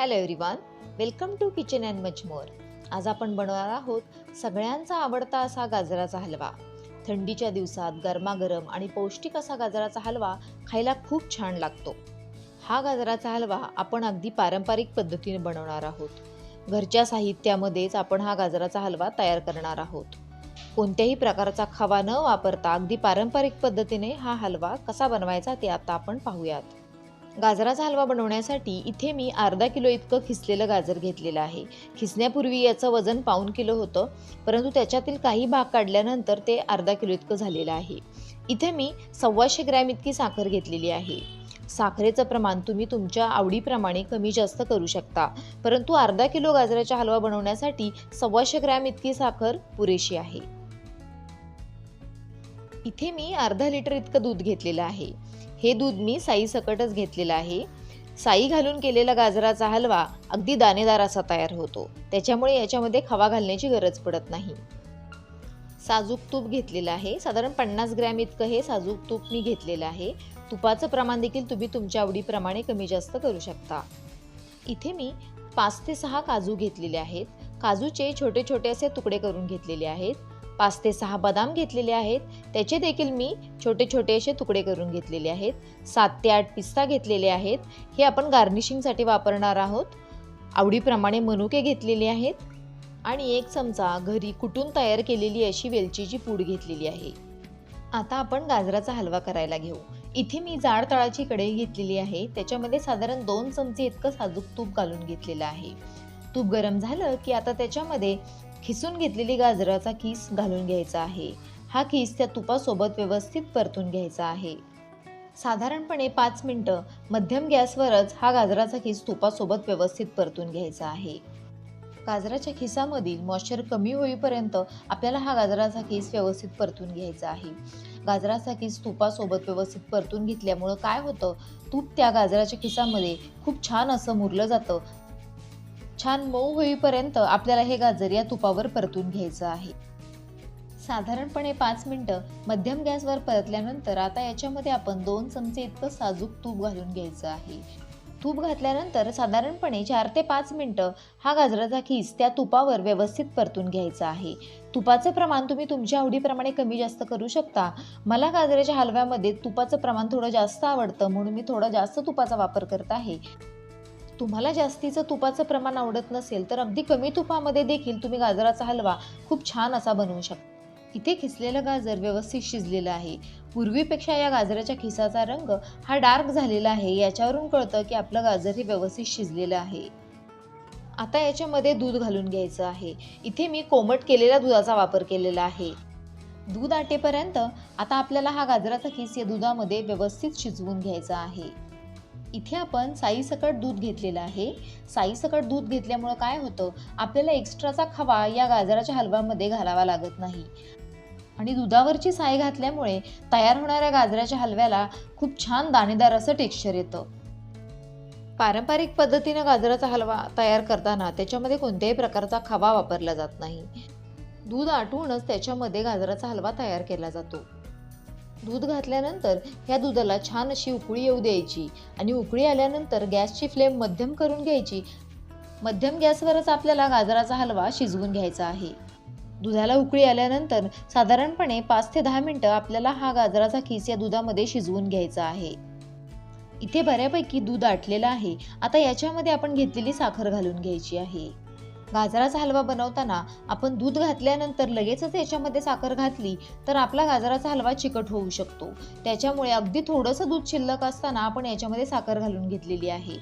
Hello everyone welcome to kitchen and much more आज आपण बनवणार आहोत सगळ्यांचा आवडता असा गाजराचा हलवा. थंडीच्या दिवसात गरमागरम आणि पौष्टिक असा गाजराचा हलवा खायला खूप छान लागतो. हा गाजराचा हलवा आपण अगदी पारंपरिक पद्धतीने बनवणार आहोत. घरच्या साहित्यामध्येच आपण हा गाजराचा हलवा तयार करणार आहोत. कोणत्याही प्रकारचा खवा न वापरता अगदी पारंपरिक पद्धतीने हा हलवा कसा बनवायचा ते आता आपण पाहूयात. गाजराचा हलवा बनवण्यासाठी इथे मी अर्धा किलो इतकं खिसलेलं गाजर घेतलेलं आहे. खिसण्यापूर्वी याचं वजन पाऊन किलो होतं परंतु त्याच्यातील काही भाग काढल्यानंतर ते अर्धा किलो इतकं झालेलं आहे. इथे मी सव्वाशे ग्रॅम इतकी साखर घेतलेली आहे. साखरेचं प्रमाण तुम्ही तुमच्या आवडीप्रमाणे कमी जास्त करू शकता परंतु अर्धा किलो गाजराचा हलवा बनवण्यासाठी सव्वाशे ग्रॅम इतकी साखर पुरेशी आहे. इथे मी अर्धा लिटर इतकं दूध घेतलेलं आहे. हे दूध मी साईसकटच घेतलेलं आहे. साई घालून केलेला गाजराचा हलवा अगदी दाणेदार असा तयार होतो. त्याच्यामुळे याच्यामध्ये खवा घालण्याची गरज पडत नाही. साजूक तूप घेतलेलं आहे. साधारण पन्नास ग्रॅम इतकं हे साजूक तूप मी घेतलेलं आहे. तुपाचं प्रमाण देखील तुम्ही तुमच्या आवडीप्रमाणे कमी जास्त करू शकता. इथे मी पाच ते सहा काजू घेतलेले आहेत. काजूचे छोटे छोटे असे तुकडे करून घेतलेले आहेत. पाच ते सहा बदाम घेतलेले आहेत. त्याचे देखील मी छोटे छोटे असे तुकडे करून घेतलेले आहेत. सात ते आठ पिस्ता घेतलेले आहेत. हे आपण गार्निशिंगसाठी वापरणार आहोत. आवडीप्रमाणे मनुके घेतलेले आहेत. आणि एक चमचा घरी कुटून तयार केलेली अशी वेलचीची पूड घेतलेली आहे. आता आपण गाजराचा हलवा करायला घेऊ. इथे मी जाड तळाची कढई घेतलेली आहे. त्याच्यामध्ये साधारण दोन चमचे इतकं साजूक तूप घालून घेतलेलं आहे. तूप गरम झालं की आता त्याच्यामध्ये खिसून घेतलेली गाजराचा किस घालून घ्यायचा आहे. हा किस त्या तुपासोबत व्यवस्थित परतून घ्यायचा आहे. साधारणपणे पाच मिनटं मध्यम गॅसवरच हा गाजराचा खिस तुपासोबत व्यवस्थित परतून घ्यायचा आहे. गाजराच्या खिसामधील मॉइश्चर कमी होईपर्यंत आपल्याला हा गाजराचा खिस व्यवस्थित परतून घ्यायचा आहे. गाजराचा खिस तुपासोबत व्यवस्थित परतून घेतल्यामुळं काय होतं? तूप त्या गाजराच्या खिसामध्ये खूप छान असं मुरलं जातं. छान मऊ होईपर्यंत आपल्याला हे गाजर या तुपावर परतून घ्यायचं आहे. साधारणपणे पाच मिनटं मध्यम गॅसवर परतल्यानंतर आता याच्यामध्ये आपण दोन चमचे इतकं साजूक तूप घालून घ्यायचं आहे. तूप घातल्यानंतर साधारणपणे चार ते पाच मिनटं हा गाजराचा खीस त्या तुपावर व्यवस्थित परतून घ्यायचा आहे. तुपाचं प्रमाण तुम्ही तुमच्या आवडीप्रमाणे कमी जास्त करू शकता. मला गाजराच्या हलव्यामध्ये तुपाचं प्रमाण थोडं जास्त आवडतं म्हणून मी थोडं जास्त तुपाचा वापर करत आहे. तुम्हाला जास्तीचं तुपाचं प्रमाण आवडत नसेल तर अगदी कमी तुपामध्ये देखील तुम्ही गाजराचा हलवा खूप छान असा बनवू शकता. इथे खिसलेलं गाजर व्यवस्थित शिजलेलं आहे. पूर्वीपेक्षा या गाजराच्या खिसाचा रंग हा डार्क झालेला आहे. याच्यावरून कळतं की आपलं गाजर हे व्यवस्थित शिजलेलं आहे. आता याच्यामध्ये दूध घालून घ्यायचं आहे. इथे मी कोमट केलेल्या दुधाचा वापर केलेला आहे. दूध आटेपर्यंत आता आपल्याला हा गाजराचा खिस या दुधामध्ये व्यवस्थित शिजवून घ्यायचा आहे. इथे आपण साईसकट दूध घेतलेलं आहे. साईसकट दूध घेतल्यामुळं काय होतं? आपल्याला एक्स्ट्राचा खवा या गाजराच्या हलव्यामध्ये घालावा लागत नाही. आणि दुधावरची साय घातल्यामुळे तयार होणाऱ्या गाजराच्या हलव्याला खूप छान दाणेदार असं टेक्स्चर येतं. पारंपरिक पद्धतीनं गाजराचा हलवा तयार करताना त्याच्यामध्ये कोणत्याही प्रकारचा खवा वापरला जात नाही. दूध आटवूनच त्याच्यामध्ये गाजराचा हलवा तयार केला जातो. दूध घातल्यानंतर ह्या दुधाला छान अशी उकळी येऊ द्यायची. आणि उकळी आल्यानंतर गॅसची फ्लेम मध्यम करून घ्यायची. मध्यम गॅसवरच आपल्याला गाजराचा हलवा शिजवून घ्यायचा आहे. दुधाला उकळी आल्यानंतर साधारणपणे पाच ते दहा मिनटं आपल्याला हा गाजराचा खीस या दुधामध्ये शिजवून घ्यायचा आहे. इथे बऱ्यापैकी दूध आटलेलं आहे. आता याच्यामध्ये आपण घेतलेली साखर घालून घ्यायची आहे. गाजराचा हलवा बनवताना आपण दूध घातल्यानंतर लगेचच याच्यामध्ये साखर घातली तर आपला गाजराचा हलवा चिकट होऊ शकतो. त्याच्यामुळे अगदी थोडंसं दूध शिल्लक असताना आपण याच्यामध्ये साखर घालून घेतलेली आहे.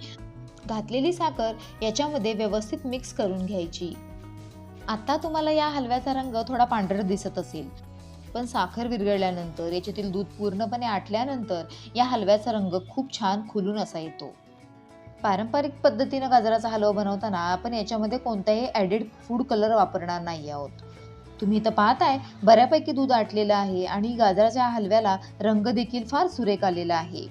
घातलेली साखर याच्यामध्ये व्यवस्थित मिक्स करून घ्यायची. आता तुम्हाला या हलव्याचा रंग थोडा पांढरा दिसत असेल. पण साखर विरघळल्यानंतर याच्यातील दूध पूर्णपणे आटल्यानंतर या हलव्याचा रंग खूप छान खुलून असा येतो. पारंपरिक पद्धतीनं गाजराचा हलवा बनवताना आपण याच्यामध्ये कोणताही ॲडेड फूड कलर वापरणार नाही आहोत. तुम्ही तर पाहताय बऱ्यापैकी दूध आटलेलं आहे आणि गाजराच्या हलव्याला रंग देखील फार सुरेख आलेला आहे.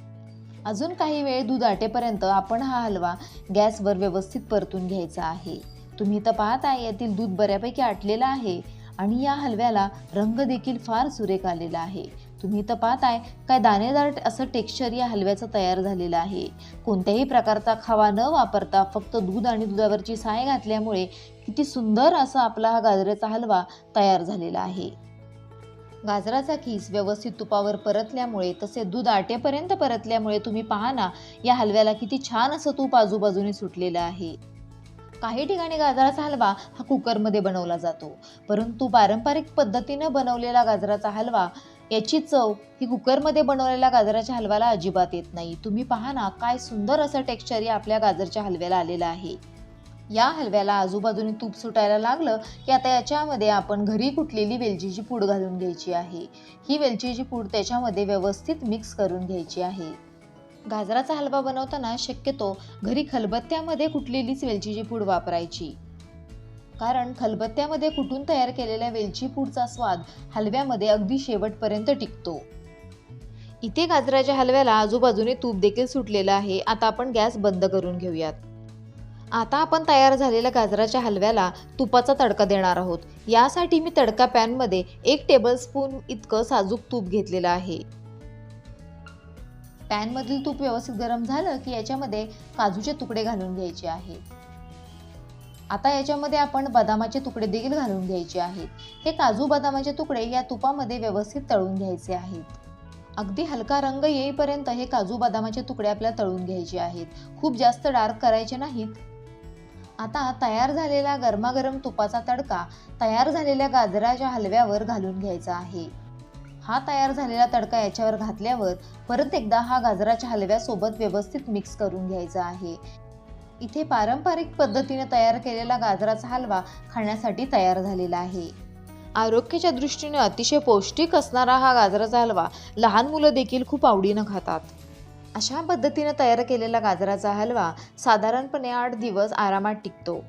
अजून काही वेळ दूध आटेपर्यंत आपण हा हलवा गॅसवर व्यवस्थित परतून घ्यायचा आहे. तुम्ही तर पाहताय यातील दूध बऱ्यापैकी आटलेलं आहे आणि या हलव्याला रंग देखील फार सुरेख आलेला आहे. तुम्ही तर पाहताय काय दाणेदार असं टेक्स्चर या हलव्याचं तयार झालेलं आहे. कोणत्याही प्रकारचा खावा न वापरता फक्त दूध आणि दुधावरची साय घातल्यामुळे किती सुंदर असा आपला हा गाजराचा हलवा तयार झालेला आहे. गाजराचा खीस व्यवस्थित तुपावर परतल्यामुळे तसे दूध आटेपर्यंत परतल्यामुळे तुम्ही पहा ना या हलव्याला किती छान असं तूप आजूबाजूने सुटलेलं आहे. काही ठिकाणी गाजराचा हलवा हा कुकरमध्ये बनवला जातो. परंतु पारंपरिक पद्धतीनं बनवलेला गाजराचा हलवा याची चव ही कुकरमध्ये बनवलेल्या गाजराच्या हलव्याला अजिबात येत नाही. तुम्ही पहा ना काय सुंदर असं टेक्स्चर या आपल्या गाजरच्या हलव्याला आलेलं आहे. या हलव्याला आजूबाजूने तूप सुटायला लागलं की आता याच्यामध्ये आपण घरी कुटलेली वेलचीची पूड घालून घ्यायची आहे. ही वेलचीची पूड त्याच्यामध्ये व्यवस्थित मिक्स करून घ्यायची आहे. गाजराचा हलवा बनवताना शक्यतो घरी खलबत्त्यामध्ये कुटलेलीच वेलचीची पूड वापरायची. कारण खलबत्त्यामध्ये कुठून तयार केलेल्या वेलची पूडचा स्वाद हलव्यामध्ये अगदी शेवटपर्यंत टिकतो. इथे गाजराच्या हलव्याला आजूबाजूने तूप देखील सुटलेलं आहे. आता आपण गॅस बंद करून घेऊयात. आता आपण तयार झालेल्या गाजराच्या हलव्याला तुपाचा तडका देणार आहोत. यासाठी मी तडका पॅनमध्ये एक टेबलस्पून इतकं साजूक तूप घेतलेलं आहे. पॅनमधील तूप व्यवस्थित गरम झालं की याच्यामध्ये काजूचे तुकडे घालून घ्यायचे आहेत आता याच्यामध्ये आपण बदामाचे तुकडे देखील घालून घ्यायचे आहेत. हे काजू बदामाचे तुकडे या तुपामध्ये व्यवस्थित तळून घ्यायचे आहेत. अगदी हलका रंग येईपर्यंत हे काजू बदामाचे तुकडे आपल्याला तळून घ्यायचे आहेत. खूप जास्त डार्क करायचे नाहीत. आता तयार झालेला गरमागरम तुपाचा तडका तयार झालेल्या गाजराच्या हलव्यावर घालून घ्यायचा आहे. हा तयार झालेला तडका याच्यावर घातल्यावर परत एकदा हा गाजराच्या हलव्यासोबत व्यवस्थित मिक्स करून घ्यायचा आहे. इथे पारंपरिक पद्धतीने तयार केलेला गाजराचा हलवा खाण्यासाठी तयार झालेला आहे. आरोग्याच्या दृष्टीने अतिशय पौष्टिक असणारा हा गाजराचा हलवा लहान मुलं देखील खूप आवडीनं खातात. अशा पद्धतीनं तयार केलेला गाजराचा हलवा साधारणपणे आठ दिवस आरामात टिकतो.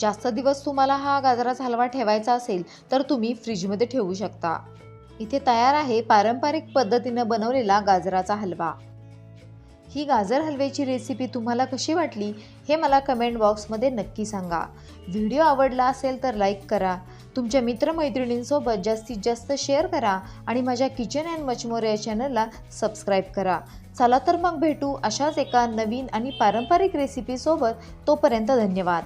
जास्त दिवस तुम्हाला हा गाजराचा हलवा ठेवायचा असेल तर तुम्ही फ्रीजमध्ये ठेवू शकता. इथे तयार आहे पारंपरिक पद्धतीनं बनवलेला गाजराचा हलवा. ही गाजर हलव्याची रेसिपी तुम्हाला कशी वाटली हे मला कमेंट बॉक्समध्ये नक्की सांगा. व्हिडिओ आवडला असेल तर लाईक करा. तुमच्या मित्रमैत्रिणींसोबत जास्तीत जास्त शेअर करा आणि माझ्या किचन अँड मचमोर या चॅनलला सबस्क्राईब करा. चला तर मग भेटू अशाच एका नवीन आणि पारंपरिक रेसिपीसोबत तोपर्यंत धन्यवाद.